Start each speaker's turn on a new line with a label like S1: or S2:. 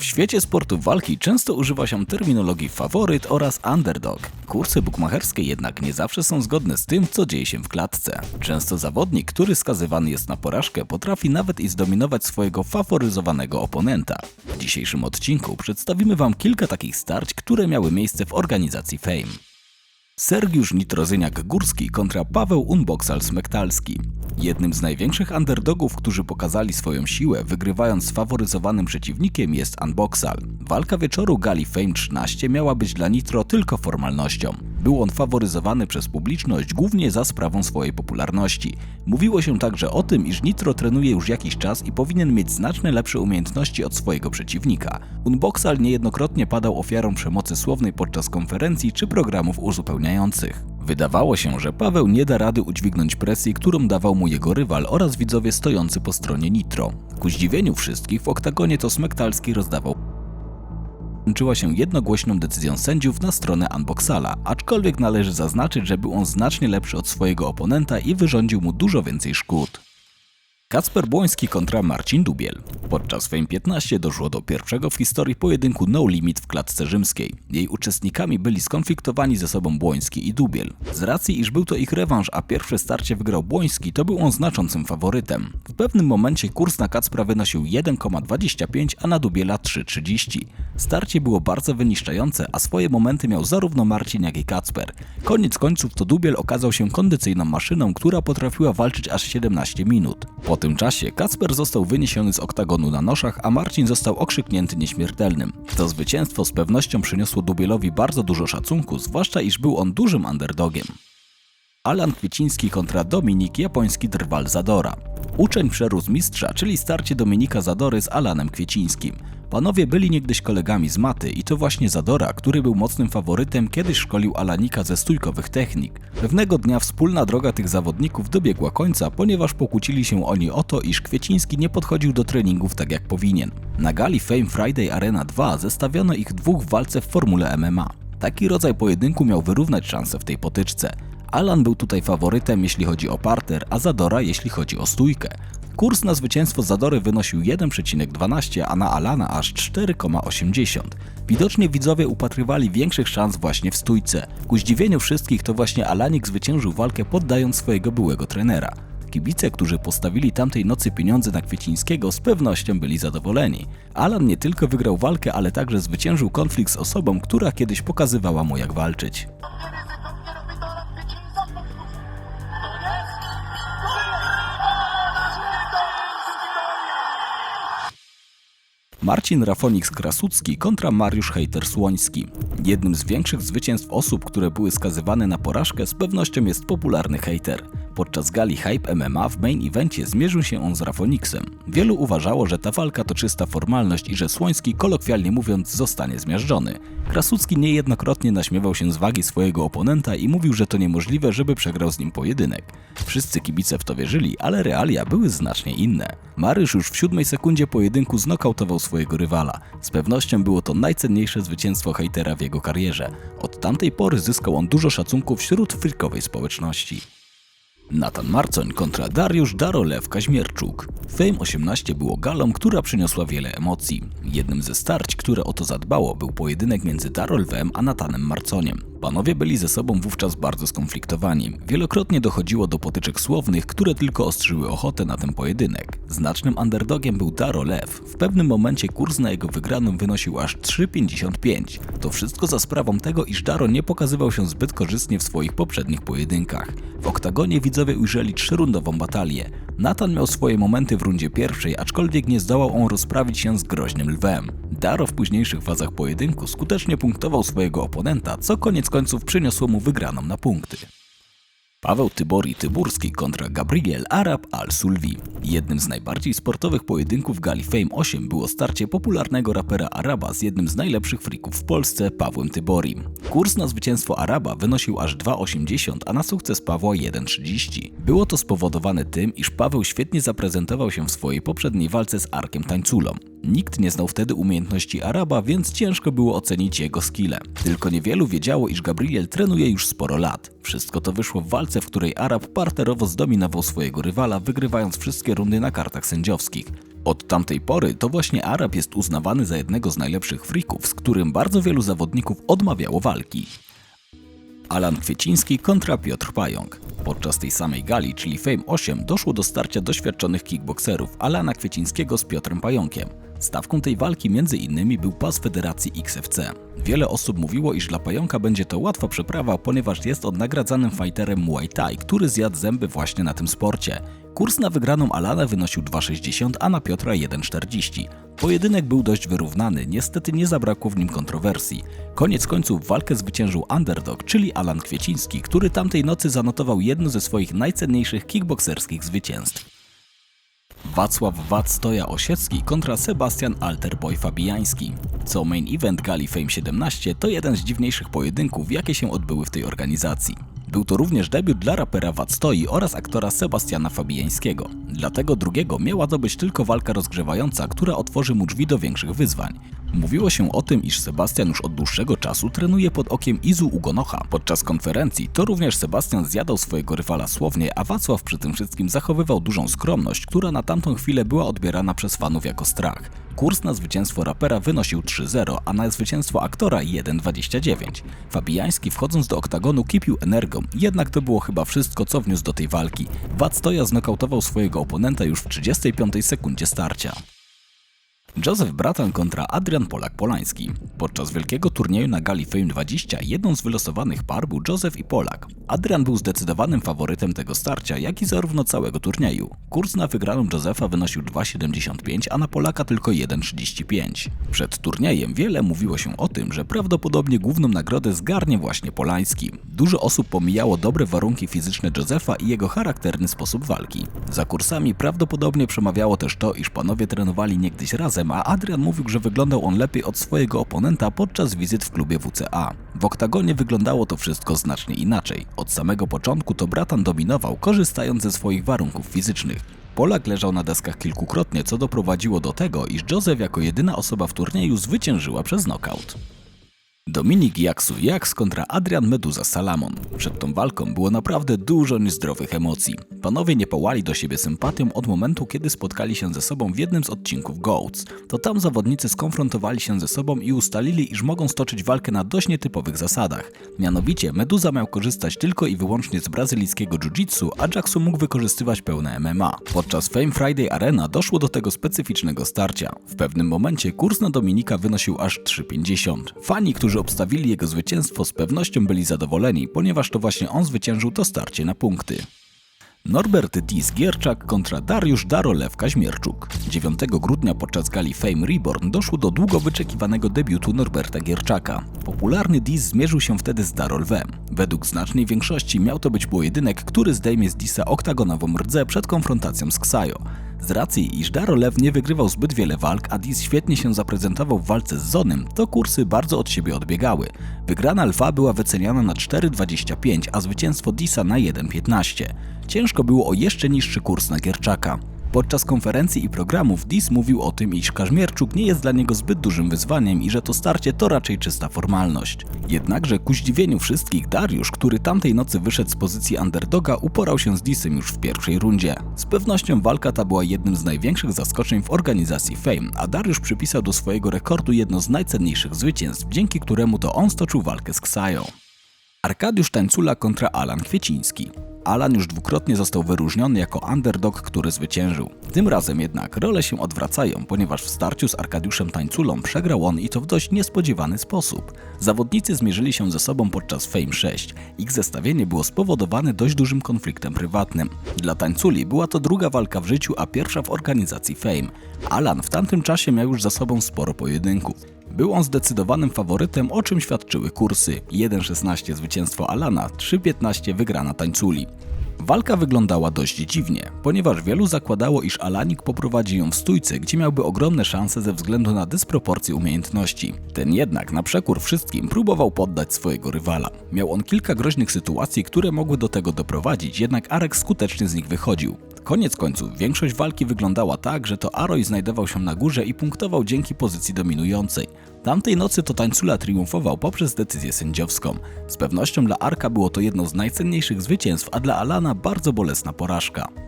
S1: W świecie sportu walki często używa się terminologii faworyt oraz underdog. Kursy bukmacherskie jednak nie zawsze są zgodne z tym, co dzieje się w klatce. Często zawodnik, który skazywany jest na porażkę, potrafi nawet i zdominować swojego faworyzowanego oponenta. W dzisiejszym odcinku przedstawimy Wam kilka takich starć, które miały miejsce w organizacji Fame. Sergiusz Nitrozyniak-Górski kontra Paweł Unboxal-Smektalski. Jednym z największych underdogów, którzy pokazali swoją siłę, wygrywając z faworyzowanym przeciwnikiem jest Unboxal. Walka wieczoru Gali Fame 13 miała być dla Nitro tylko formalnością. Był on faworyzowany przez publiczność głównie za sprawą swojej popularności. Mówiło się także o tym, iż Nitro trenuje już jakiś czas i powinien mieć znacznie lepsze umiejętności od swojego przeciwnika. Unboxal niejednokrotnie padał ofiarą przemocy słownej podczas konferencji czy programów uzupełniających. Wydawało się, że Paweł nie da rady udźwignąć presji, którą dawał mu jego rywal oraz widzowie stojący po stronie Nitro. Ku zdziwieniu wszystkich w oktagonie to Smektalski rozdawał kończyła się jednogłośną decyzją sędziów na stronę Unboxala, aczkolwiek należy zaznaczyć, że był on znacznie lepszy od swojego oponenta i wyrządził mu dużo więcej szkód. Kacper Błoński kontra Marcin Dubiel. Podczas Fame 15 doszło do pierwszego w historii pojedynku No Limit w klatce rzymskiej. Jej uczestnikami byli skonfliktowani ze sobą Błoński i Dubiel. Z racji, iż był to ich rewanż, a pierwsze starcie wygrał Błoński, to był on znaczącym faworytem. W pewnym momencie kurs na Kacpra wynosił 1,25, a na Dubiela 3,30. Starcie było bardzo wyniszczające, a swoje momenty miał zarówno Marcin, jak i Kacper. Koniec końców to Dubiel okazał się kondycyjną maszyną, która potrafiła walczyć aż 17 minut. Po tym czasie Kacper został wyniesiony z oktagonu na noszach, a Marcin został okrzyknięty nieśmiertelnym. To zwycięstwo z pewnością przyniosło Dubielowi bardzo dużo szacunku, zwłaszcza iż był on dużym underdogiem. Alan Kwieciński kontra Dominik Japoński Drwal Zadora. Uczeń przerósł mistrza, czyli starcie Dominika Zadory z Alanem Kwiecińskim. Panowie byli niegdyś kolegami z maty i to właśnie Zadora, który był mocnym faworytem, kiedyś szkolił Alanika ze stójkowych technik. Pewnego dnia wspólna droga tych zawodników dobiegła końca, ponieważ pokłócili się oni o to, iż Kwieciński nie podchodził do treningów tak jak powinien. Na gali Fame Friday Arena 2 zestawiono ich dwóch w walce w formule MMA. Taki rodzaj pojedynku miał wyrównać szanse w tej potyczce. Alan był tutaj faworytem jeśli chodzi o parter, a Zadora jeśli chodzi o stójkę. Kurs na zwycięstwo Zadory wynosił 1,12, a na Alana aż 4,80. Widocznie widzowie upatrywali większych szans właśnie w stójce. Ku zdziwieniu wszystkich to właśnie Alanik zwyciężył walkę poddając swojego byłego trenera. Kibice, którzy postawili tamtej nocy pieniądze na Kwiecińskiego, z pewnością byli zadowoleni. Alan nie tylko wygrał walkę, ale także zwyciężył konflikt z osobą, która kiedyś pokazywała mu jak walczyć. Marcin Rafoniks-Krasucki kontra Mariusz Hejter-Słoński. Jednym z większych zwycięstw osób, które były skazywane na porażkę z pewnością jest popularny hejter. Podczas gali Hype MMA w main evencie zmierzył się on z Rafoniksem. Wielu uważało, że ta walka to czysta formalność i że Słoński, kolokwialnie mówiąc, zostanie zmiażdżony. Krasucki niejednokrotnie naśmiewał się z wagi swojego oponenta i mówił, że to niemożliwe, żeby przegrał z nim pojedynek. Wszyscy kibice w to wierzyli, ale realia były znacznie inne. Marysz już w siódmej sekundzie pojedynku znokautował swojego rywala. Z pewnością było to najcenniejsze zwycięstwo hejtera w jego karierze. Od tamtej pory zyskał on dużo szacunku wśród frikowej społeczności. Natan Marcoń kontra Dariusz Darolew Kaźmierczuk. Fame 18 było galą, która przyniosła wiele emocji. Jednym ze starć, które o to zadbało, był pojedynek między Darolwem a Natanem Marconiem. Panowie byli ze sobą wówczas bardzo skonfliktowani. Wielokrotnie dochodziło do potyczek słownych, które tylko ostrzyły ochotę na ten pojedynek. Znacznym underdogiem był Daro Lew. W pewnym momencie kurs na jego wygraną wynosił aż 3,55. To wszystko za sprawą tego, iż Daro nie pokazywał się zbyt korzystnie w swoich poprzednich pojedynkach. W oktagonie widzowie ujrzeli trzyrundową batalię. Nathan miał swoje momenty w rundzie pierwszej, aczkolwiek nie zdołał on rozprawić się z groźnym lwem. Daro w późniejszych fazach pojedynku skutecznie punktował swojego oponenta, co koniec końców przyniosło mu wygraną na punkty. Paweł Tybori Tyburski kontra Gabriel Arab Al-Sulwi. Jednym z najbardziej sportowych pojedynków gali Fame 8 było starcie popularnego rapera Araba z jednym z najlepszych frików w Polsce, Pawłem Tyborim. Kurs na zwycięstwo Araba wynosił aż 2,80, a na sukces Pawła 1,30. Było to spowodowane tym, iż Paweł świetnie zaprezentował się w swojej poprzedniej walce z Arkiem Tańculą. Nikt nie znał wtedy umiejętności Araba, więc ciężko było ocenić jego skille. Tylko niewielu wiedziało, iż Gabriel trenuje już sporo lat. Wszystko to wyszło w walce, w której Arab parterowo zdominował swojego rywala, wygrywając wszystkie rundy na kartach sędziowskich. Od tamtej pory to właśnie Arab jest uznawany za jednego z najlepszych freaków, z którym bardzo wielu zawodników odmawiało walki. Alan Kwieciński kontra Piotr Pająk. Podczas tej samej gali, czyli Fame 8, doszło do starcia doświadczonych kickbokserów Alana Kwiecińskiego z Piotrem Pająkiem. Stawką tej walki między innymi był pas Federacji XFC. Wiele osób mówiło, iż dla Pająka będzie to łatwa przeprawa, ponieważ jest on nagradzanym fighterem Muay Thai, który zjadł zęby właśnie na tym sporcie. Kurs na wygraną Alana wynosił 2,60, a na Piotra 1,40. Pojedynek był dość wyrównany, niestety nie zabrakło w nim kontrowersji. Koniec końców walkę zwyciężył underdog, czyli Alan Kwieciński, który tamtej nocy zanotował jedno ze swoich najcenniejszych kickbokserskich zwycięstw. Wacław Wacstoja Osiecki kontra Sebastian Alterboy Fabiański. Co main event gali Fame 17 to jeden z dziwniejszych pojedynków, jakie się odbyły w tej organizacji. Był to również debiut dla rapera Wacstoi oraz aktora Sebastiana Fabiańskiego. Dlatego drugiego miała to być tylko walka rozgrzewająca, która otworzy mu drzwi do większych wyzwań. Mówiło się o tym, iż Sebastian już od dłuższego czasu trenuje pod okiem Izu Ugonocha. Podczas konferencji to również Sebastian zjadał swojego rywala słownie, a Wacław przy tym wszystkim zachowywał dużą skromność, która na tamtą chwilę była odbierana przez fanów jako strach. Kurs na zwycięstwo rapera wynosił 3-0, a na zwycięstwo aktora 1,29. Fabijański wchodząc do oktagonu kipił energią, jednak to było chyba wszystko, co wniósł do tej walki. Wactoja znokautował swojego oponenta już w 35 sekundzie starcia. Joseph Bratan kontra Adrian Polak-Polański. Podczas wielkiego turnieju na Gali Fame 20 jedną z wylosowanych par był Joseph i Polak. Adrian był zdecydowanym faworytem tego starcia, jak i zarówno całego turnieju. Kurs na wygraną Josepha wynosił 2,75, a na Polaka tylko 1,35. Przed turniejem wiele mówiło się o tym, że prawdopodobnie główną nagrodę zgarnie właśnie Polański. Dużo osób pomijało dobre warunki fizyczne Josepha i jego charakterny sposób walki. Za kursami prawdopodobnie przemawiało też to, iż panowie trenowali niegdyś razem, a Adrian mówił, że wyglądał on lepiej od swojego oponenta podczas wizyt w klubie WCA. W oktagonie wyglądało to wszystko znacznie inaczej. Od samego początku to Bratan dominował, korzystając ze swoich warunków fizycznych. Polak leżał na deskach kilkukrotnie, co doprowadziło do tego, iż Joseph jako jedyna osoba w turnieju zwyciężyła przez knockout. Dominik Jaksu Jaks kontra Adrian Meduza Salamon. Przed tą walką było naprawdę dużo niezdrowych emocji. Panowie nie pałali do siebie sympatią od momentu, kiedy spotkali się ze sobą w jednym z odcinków GOATS. To tam zawodnicy skonfrontowali się ze sobą i ustalili, iż mogą stoczyć walkę na dość nietypowych zasadach. Mianowicie Meduza miał korzystać tylko i wyłącznie z brazylijskiego jiu-jitsu, a Jacksu mógł wykorzystywać pełne MMA. Podczas Fame Friday Arena doszło do tego specyficznego starcia. W pewnym momencie kurs na Dominika wynosił aż 3,50. Fani, którzy obstawili jego zwycięstwo z pewnością byli zadowoleni, ponieważ to właśnie on zwyciężył to starcie na punkty. Norbert Dis Gierczak kontra Dariusz Darolew Kaźmierczuk. 9 grudnia podczas gali Fame Reborn doszło do długo wyczekiwanego debiutu Norberta Gierczaka. Popularny Dis zmierzył się wtedy z Darolwem. Według znacznej większości miał to być pojedynek, który zdejmie z Disa oktagonową rdzę przed konfrontacją z Ksajo. Z racji, iż Darolew nie wygrywał zbyt wiele walk, a Dis świetnie się zaprezentował w walce z Zonym, to kursy bardzo od siebie odbiegały. Wygrana Lwa była wyceniana na 4,25, a zwycięstwo Disa na 1,15. Ciężko było o jeszcze niższy kurs na Gierczaka. Podczas konferencji i programów Dis mówił o tym, iż Kaźmierczuk nie jest dla niego zbyt dużym wyzwaniem i że to starcie to raczej czysta formalność. Jednakże ku zdziwieniu wszystkich Dariusz, który tamtej nocy wyszedł z pozycji underdoga, uporał się z Disem już w pierwszej rundzie. Z pewnością walka ta była jednym z największych zaskoczeń w organizacji Fame, a Dariusz przypisał do swojego rekordu jedno z najcenniejszych zwycięstw, dzięki któremu to on stoczył walkę z Ksają. Arkadiusz Tańcula kontra Alan Kwieciński. Alan już dwukrotnie został wyróżniony jako underdog, który zwyciężył. Tym razem jednak role się odwracają, ponieważ w starciu z Arkadiuszem Tańculą przegrał on i to w dość niespodziewany sposób. Zawodnicy zmierzyli się ze sobą podczas Fame 6. Ich zestawienie było spowodowane dość dużym konfliktem prywatnym. Dla Tańculi była to druga walka w życiu, a pierwsza w organizacji Fame. Alan w tamtym czasie miał już za sobą sporo pojedynków. Był on zdecydowanym faworytem, o czym świadczyły kursy. 1,16 zwycięstwo Alana, 3,15 wygrana tańculi. Walka wyglądała dość dziwnie, ponieważ wielu zakładało, iż Alanik poprowadzi ją w stójce, gdzie miałby ogromne szanse ze względu na dysproporcje umiejętności. Ten jednak, na przekór wszystkim, próbował poddać swojego rywala. Miał on kilka groźnych sytuacji, które mogły do tego doprowadzić, jednak Arek skutecznie z nich wychodził. Koniec końców, większość walki wyglądała tak, że to Aroj znajdował się na górze i punktował dzięki pozycji dominującej. Tamtej nocy to Tańcula triumfował poprzez decyzję sędziowską. Z pewnością dla Arka było to jedno z najcenniejszych zwycięstw, a dla Alana bardzo bolesna porażka.